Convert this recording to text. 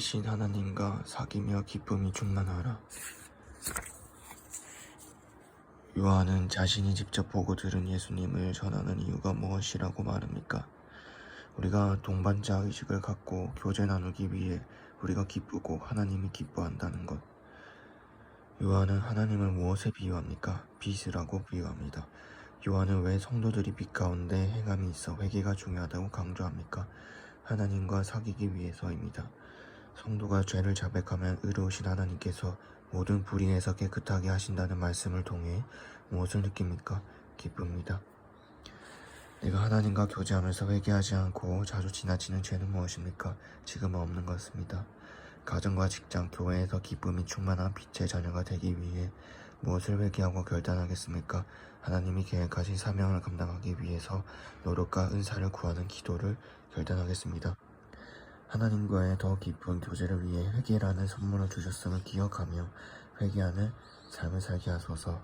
신 하나님과 사귀며 기쁨이 충만하라. 요한은 자신이 직접 보고 들은 예수님을 전하는 이유가 무엇이라고 말합니까? 우리가 동반자 의식을 갖고 교제 나누기 위해 우리가 기쁘고 하나님이 기뻐한다는 것. 요한은 하나님을 무엇에 비유합니까? 빛이라고 비유합니다. 요한은 왜 성도들이 빛 가운데 행함이 있어 회개가 중요하다고 강조합니까? 하나님과 사귀기 위해서입니다. 성도가 죄를 자백하면 의로우신 하나님께서 모든 불인에서 깨끗하게 하신다는 말씀을 통해 무엇을 느낍니까? 기쁩니다. 내가 하나님과 교제하면서 회개하지 않고 자주 지나치는 죄는 무엇입니까? 지금은 없는 것입니다. 가정과 직장, 교회에서 기쁨이 충만한 빛의 자녀가 되기 위해 무엇을 회개하고 결단하겠습니까? 하나님이 계획하신 사명을 감당하기 위해서 노력과 은사를 구하는 기도를 결단하겠습니다. 하나님과의 더 깊은 교제를 위해 회개라는 선물을 주셨음을 기억하며 회개하는 삶을 살게 하소서.